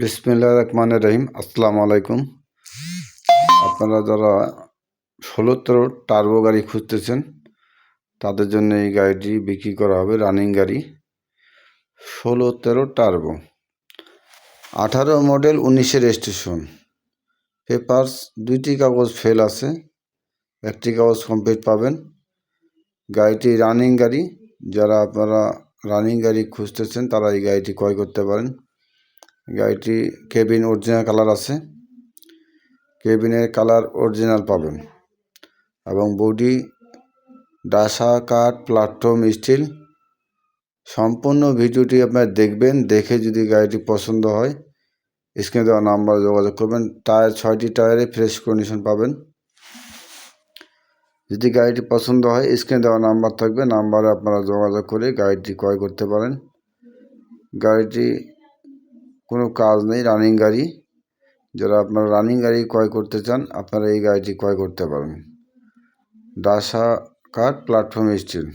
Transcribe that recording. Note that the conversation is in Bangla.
বিসমিল্লা রহমান রহিম। আসসালামু আলাইকুম। আপনারা যারা ষোলো তেরো টার্বো গাড়ি খুঁজতেছেন, তাদের জন্য এই গাড়িটি বিক্রি করা হবে রানিং গাড়ি। ষোলো তেরো টার্বো। আঠারো মডেল উনিশের রেজিস্ট্রেশন। পেপারস, দুইটি কাগজ ফেল আছে। একটি কাগজ কমপ্লিট পাবেন। গাড়িটি রানিং গাড়ি। যারা আপনারা রানিং গাড়ি খুঁজতেছেন, তারা এই গাড়িটি ক্রয় করতে পারেন। গাড়িটি কেবিন অরিজিনাল কালার আছে। কেবিনের কালার অরিজিনাল পাবেন এবং বডি ডাসা, কাঠ প্ল্যাটফর্ম স্টিল। সম্পূর্ণ ভিডিওটি আপনারা দেখবেন, দেখে যদি গাড়িটি পছন্দ হয়, স্ক্রিনে দেওয়া নাম্বারে যোগাযোগ করবেন, টায়ার, ছয়টি টায়ারে ফ্রেশ কন্ডিশন পাবেন। যদি গাড়িটি পছন্দ হয়, স্ক্রিনে দেওয়া নাম্বার থাকবে, নাম্বারে আপনারা যোগাযোগ করে গাড়িটি ক্রয় করতে পারেন। গাড়িটি কোনো কাজ নেই রানিং গাড়ি। যারা আপনারা রানিং গাড়ি ক্রয় করতে চান, আপনারা এই গাড়িটি ক্রয় করতে পারেন ডাসা কাঠ প্ল্যাটফর্ম স্টিল